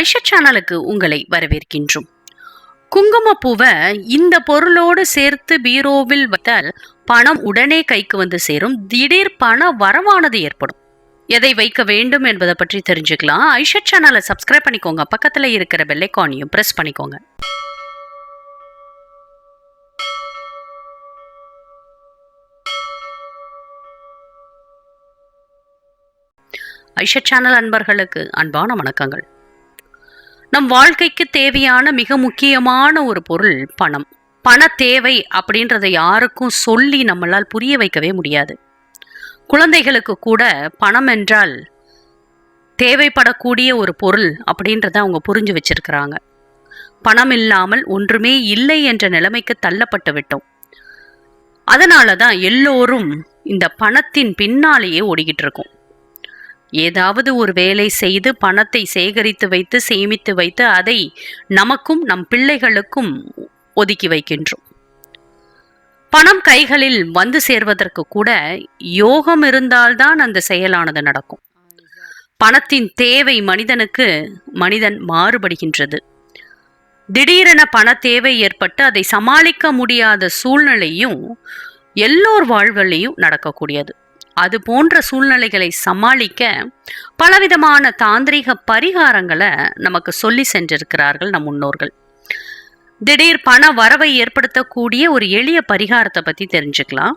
ஐஷா சேனலுக்கு உங்களை வரவேற்கின்றோம். குங்குமப்பூவை இந்த பொருளோடு சேர்த்து பீரோவில் வைத்தால் பணம் உடனே கைக்கு வந்து சேரும். திடீர் பண வரவானது ஏற்படும். எதை வைக்க வேண்டும் என்பதை பற்றி தெரிஞ்சுக்கலாம். ஐஷா சேனலை சப்ஸ்கிரைப் பண்ணிக்கோங்க. பக்கத்தில் இருக்கிற பெல்லைக்கானையும் ப்ரெஸ் பண்ணிக்கோங்க. ஐஷா சேனல் அன்பர்களுக்கு அன்பான வணக்கங்கள். நம் வாழ்க்கைக்கு தேவையான மிக முக்கியமான ஒரு பொருள் பணம். பண தேவை அப்படின்றத யாருக்கும் சொல்லி நம்மளால் புரிய வைக்கவே முடியாது. குழந்தைகளுக்கு கூட பணம் என்றால் தேவைப்படக்கூடிய ஒரு பொருள் அப்படின்றத அவங்க புரிஞ்சு வச்சிருக்கிறாங்க. பணம் இல்லாமல் ஒன்றுமே இல்லை என்ற நிலைமைக்கு தள்ளப்பட்டு விட்டோம். அதனால தான் எல்லோரும் இந்த பணத்தின் பின்னாலேயே ஓடிக்கிட்டு இருக்கோம். ஏதாவது ஒரு வேலை செய்து பணத்தை சேகரித்து வைத்து சேமித்து வைத்து அதை நமக்கும் நம் பிள்ளைகளுக்கும் ஒதுக்கி வைக்கின்றோம். பணம் கைகளில் வந்து சேர்வதற்கு கூட யோகம் இருந்தால்தான் அந்த செயலானது நடக்கும். பணத்தின் தேவை மனிதனுக்கு மனிதன் மாறுபடுகின்றது. திடீரென பண தேவை ஏற்பட்டு அதை சமாளிக்க முடியாத சூழ்நிலையும் எல்லோர் வாழ்விலையும் நடக்கக்கூடியது. அது போன்ற சூழ்நிலைகளை சமாளிக்க பலவிதமான தாந்திரிக பரிகாரங்களை நமக்கு சொல்லி சென்றிருக்கிறார்கள் நம் முன்னோர்கள். திடீர் பண வரவை ஏற்படுத்தக்கூடிய ஒரு எளிய பரிகாரத்தை பத்தி தெரிஞ்சுக்கலாம்.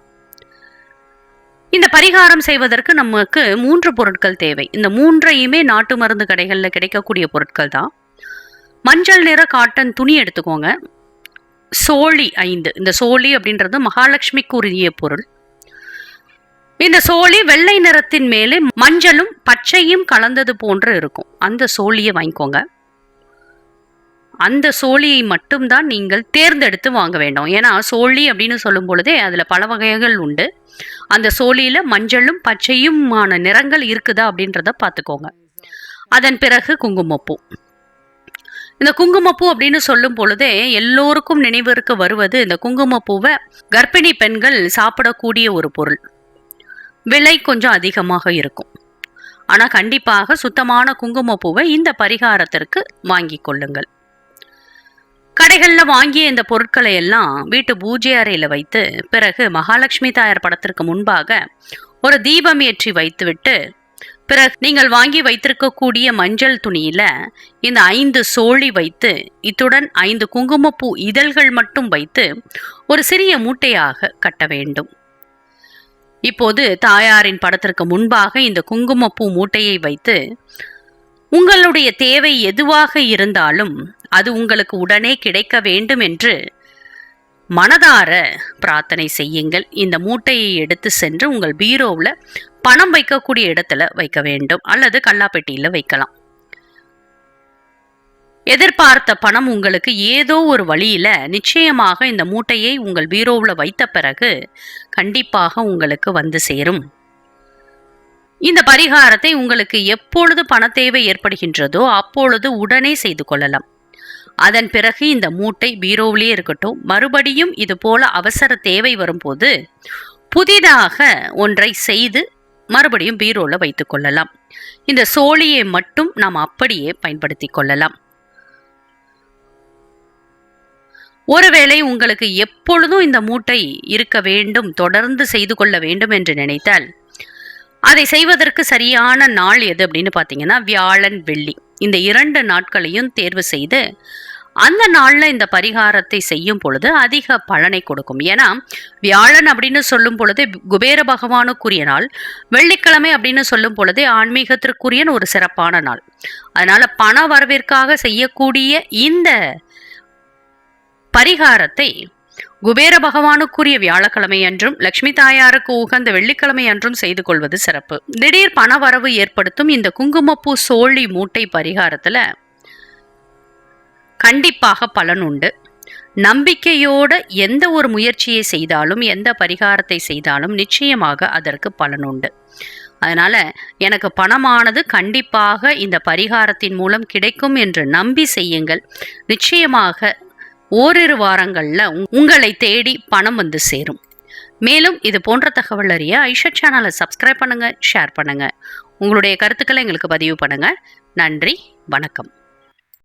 இந்த பரிகாரம் செய்வதற்கு நமக்கு மூன்று பொருட்கள் தேவை. இந்த மூன்றையுமே நாட்டு மருந்து கடைகளில் கிடைக்கக்கூடிய பொருட்கள் தான். மஞ்சள் நிற காட்டன் துணி எடுத்துக்கோங்க. சோழி ஐந்து. இந்த சோழி அப்படின்றது மகாலட்சுமிக்கு உரிய பொருள். இந்த சோழி வெள்ளை நிறத்தின் மேலே மஞ்சளும் பச்சையும் கலந்தது போன்று இருக்கும். அந்த சோழியை வாங்கிக்கோங்க. அந்த சோழியை மட்டும்தான் நீங்கள் தேர்ந்தெடுத்து வாங்க வேண்டும். ஏன்னா சோழி அப்படின்னு சொல்லும் பொழுதே அதில் பல வகைகள் உண்டு. அந்த சோழியில் மஞ்சளும் பச்சையுமான நிறங்கள் இருக்குதா அப்படின்றத பார்த்துக்கோங்க. அதன் பிறகு குங்குமப்பூ. இந்த குங்குமப்பூ அப்படின்னு சொல்லும் பொழுதே எல்லோருக்கும் நினைவிற்கு வருவது இந்த குங்குமப்பூவை கர்ப்பிணி பெண்கள் சாப்பிடக்கூடிய ஒரு பொருள். விலை கொஞ்சம் அதிகமாக இருக்கும். ஆனால் கண்டிப்பாக சுத்தமான குங்குமப்பூவை இந்த பரிகாரத்திற்கு வாங்கி கொள்ளுங்கள். கடைகளில் வாங்கிய இந்த பொருட்களை எல்லாம் வீட்டு பூஜை அறையில் வைத்து பிறகு மகாலட்சுமி தாயார் படத்திற்கு முன்பாக ஒரு தீபம் ஏற்றி வைத்துவிட்டு பிறகு நீங்கள் வாங்கி வைத்திருக்கக்கூடிய மஞ்சள் துணியில இந்த ஐந்து சோழி வைத்து இத்துடன் ஐந்து குங்குமப்பூ இதழ்கள் மட்டும் வைத்து ஒரு சிறிய மூட்டையாக கட்ட வேண்டும். இப்போது தாயாரின் படத்திற்கு முன்பாக இந்த குங்குமப்பூ மூட்டையை வைத்து உங்களுடைய தேவை எதுவாக இருந்தாலும் அது உங்களுக்கு உடனே கிடைக்க வேண்டும் என்று மனதார பிரார்த்தனை செய்யுங்கள். இந்த மூட்டையை எடுத்து சென்று உங்கள் பீரோவில் பணம் வைக்கக்கூடிய இடத்துல வைக்க வேண்டும். அல்லது கல்லாப்பெட்டியில் வைக்கலாம். எதிர்பார்த்த பணம் உங்களுக்கு ஏதோ ஒரு வழியில நிச்சயமாக இந்த மூட்டையை உங்கள் பீரோவில் வைத்த பிறகு கண்டிப்பாக உங்களுக்கு வந்து சேரும். இந்த பரிகாரத்தை உங்களுக்கு எப்பொழுது பண தேவை ஏற்படுகின்றதோ அப்பொழுது உடனே செய்து கொள்ளலாம். அதன் பிறகு இந்த மூட்டை பீரோவிலே இருக்கட்டும். மறுபடியும் இது போல அவசர தேவை வரும்போது புதிதாக ஒன்றை செய்து மறுபடியும் பீரோவில் வைத்துக் கொள்ளலாம். இந்த சோழியை மட்டும் நாம் அப்படியே பயன்படுத்தி கொள்ளலாம். ஒருவேளை உங்களுக்கு எப்பொழுதும் இந்த மூட்டை இருக்க வேண்டும் தொடர்ந்து செய்து கொள்ள வேண்டும் என்று நினைத்தால் அதை செய்வதற்கு சரியான நாள் எது அப்படின்னு பார்த்தீங்கன்னா வியாழன் வெள்ளி. இந்த இரண்டு நாட்களையும் தேர்வு செய்து அந்த நாளில் இந்த பரிகாரத்தை செய்யும் பொழுது அதிக பலனை கொடுக்கும். ஏன்னா வியாழன் அப்படின்னு சொல்லும் பொழுது குபேர பகவானுக்குரிய நாள் வெள்ளிக்கிழமை அப்படின்னு சொல்லும் பொழுது ஆன்மீகத்திற்குரிய ஒரு சிறப்பான நாள். அதனால பண வரவிற்காக செய்யக்கூடிய இந்த பரிகாரத்தை குபேர பகவானுக்குரிய வியாழக்கிழமை அன்றும் லட்சுமி தாயாருக்கு உகந்த வெள்ளிக்கிழமை அன்றும் செய்து கொள்வது சிறப்பு. திடீர் பணவரவு ஏற்படுத்தும் இந்த குங்குமப்பூ சோழி மூட்டை பரிகாரத்துல கண்டிப்பாக பலன் உண்டு. நம்பிக்கையோட எந்த ஒரு முயற்சியை செய்தாலும் எந்த பரிகாரத்தை செய்தாலும் நிச்சயமாக அதற்கு பலன் உண்டு. அதனால் எனக்கு பணமானது கண்டிப்பாக இந்த பரிகாரத்தின் மூலம் கிடைக்கும் என்று நம்பி செய்யுங்கள். நிச்சயமாக ஓரிரு வாரங்களில் உங்களை தேடி பணம் வந்து சேரும். மேலும் இது போன்ற தகவல் அறிய ஐஷா சேனலை சப்ஸ்கிரைப் பண்ணுங்கள் ஷேர் பண்ணுங்கள் உங்களுடைய கருத்துக்களை எங்களுக்கு பதிவு பண்ணுங்கள் நன்றி வணக்கம்.